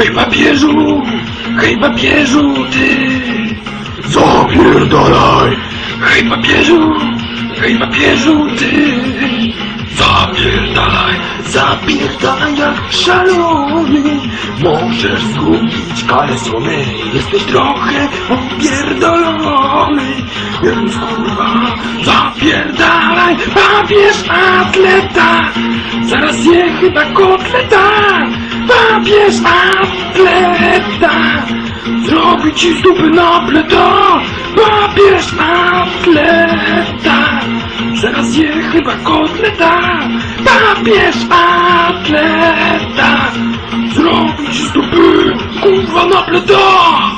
Hej papieżu! Hej papieżu, ty! Zapierdalaj! Hej papieżu! Hej papieżu, ty! Zapierdalaj! Zapierdalaj szalony! Możesz zgubić kalesony! Jesteś trochę opierdolony! Więc kurwa, zapierdalaj! Papież atleta! Zaraz je chyba kotleta! Papież atleta! Zrobi ci z dupy napleta! Papież atleta! Zaraz je chyba kotleta! Papież atleta! Juste au but Convenable d'or